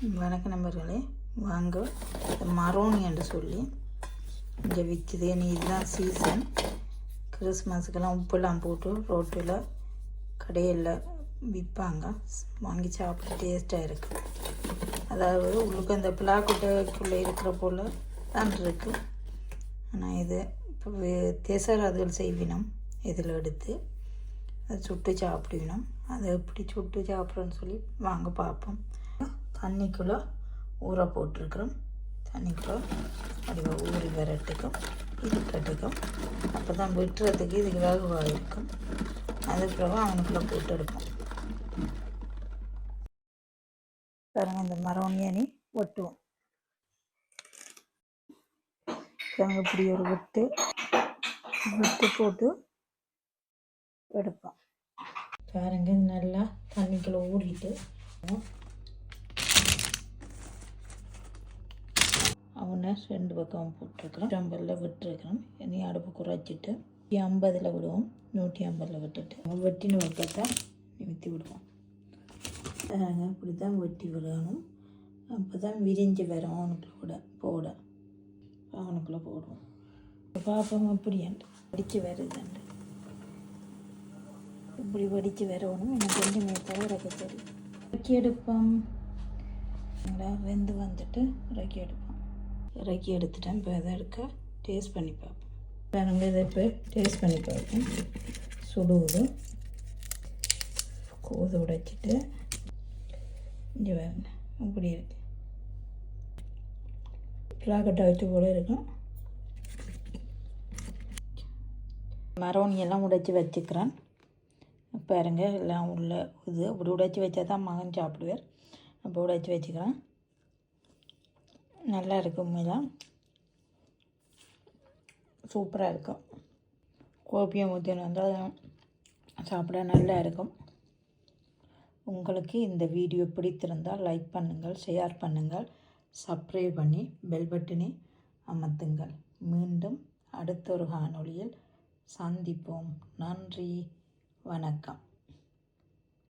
வணக்க நண்பர்களே. வாங்க மரோனி என்று சொல்லி இங்கே விற்குது நீ இதுதான் சீசன் கிறிஸ்மஸுக்கெல்லாம் உப்பெல்லாம் போட்டு ரோட்டில் கடையில் விற்பாங்க வாங்கி சாப்பிட டேஸ்ட்டாக இருக்குது அதாவது உள்ளுக்கு அந்த பிளாக்குட்டைக்குள்ளே இருக்கிற போல் தான் இருக்குது ஆனால் இது இப்போ தேசராதுகள் செய்வினம். இதில் எடுத்து அதை சுட்டு சாப்பிடுவினோம். அதை எப்படி சுட்டு சாப்பிட்றோன்னு சொல்லி வாங்க பார்ப்போம். தண்ணிக்குள்ளே ஊற போட்டிருக்கிறோம். தண்ணிக்குள்ளே அப்படியே ஊறி வரட்டுக்கும் இருக்கட்டுக்கும். அப்போ தான் வெட்டுறதுக்கு இதுக்கு வேகவாக இருக்கும். அதுக்கு பிறகு அவனுக்குள்ளே போட்டு எடுப்போம். பாருங்கள் இந்த மரவணியனி வெட்டுவோம் பாருங்க இப்படி ஒரு வெட்டு வெட்டு போட்டு எடுப்போம். பாருங்கள் நல்லா தண்ணிக்குள்ளே ஊறிட்டு அவனை ரெண்டு பக்கம் போட்டிருக்கிறோம். ஐம்பதில் விட்டுருக்கிறோம். இனி அடுப்பு குறைச்சிட்டு நூற்றி ஐம்பதில் விடுவோம். நூற்றி ஐம்பதில் விட்டுட்டு வெட்டின பக்கத்தை நிமித்தி விடுவோம். பாருங்க இப்படி தான் வெட்டி விடணும். அப்போ தான் விரிஞ்சு வரும் அவனுக்குள்ள கூட போட. அவனுக்குள்ளே போடுவோம். பார்ப்போம் அப்படியாண்டு படித்து வருதுண்டு இப்படி வடித்து வரணும் எனக்கு கொஞ்சம் தவிரக்க தெரியும் இறக்கி எடுப்போம். நல்லா வெந்து வந்துட்டு இறக்கி எடுப்போம். இறக்கி எடுத்துட்டேன். இப்போ இதை எடுக்க டேஸ்ட் பண்ணி பார்ப்போம். பாருங்க இதை இப்போ டேஸ்ட் பண்ணி பார்ப்போம். சுடுவது கோது உடைச்சிட்டு இங்கே பாருங்க. இப்படி இருக்கு. பிளாக்கட்டை வச்சு போல இருக்கும். மரோனி எல்லாம் உடைச்சி வச்சுக்கிறேன். பாருங்க எல்லாம் உள்ள இது. இப்படி உடைச்சி வச்சா தான் மகன் சாப்பிடுவார். அப்போ உடைச்சி வச்சுக்கிறேன். நல்லா இருக்குது உண்மையிலாம் சூப்பராக இருக்கும் கோபியம் ஊற்றின்னு வந்தால் சாப்பிட நல்லா இருக்கும் உங்களுக்கு இந்த வீடியோ பிடித்திருந்தால் லைக் பண்ணுங்கள் ஷேர் பண்ணுங்கள் சப்ஸ்கிரைப் பண்ணி பெல் பட்டனை அமர்த்துங்கள். மீண்டும் அடுத்த ஒரு காணொளியில் சந்திப்போம். நன்றி. வணக்கம்.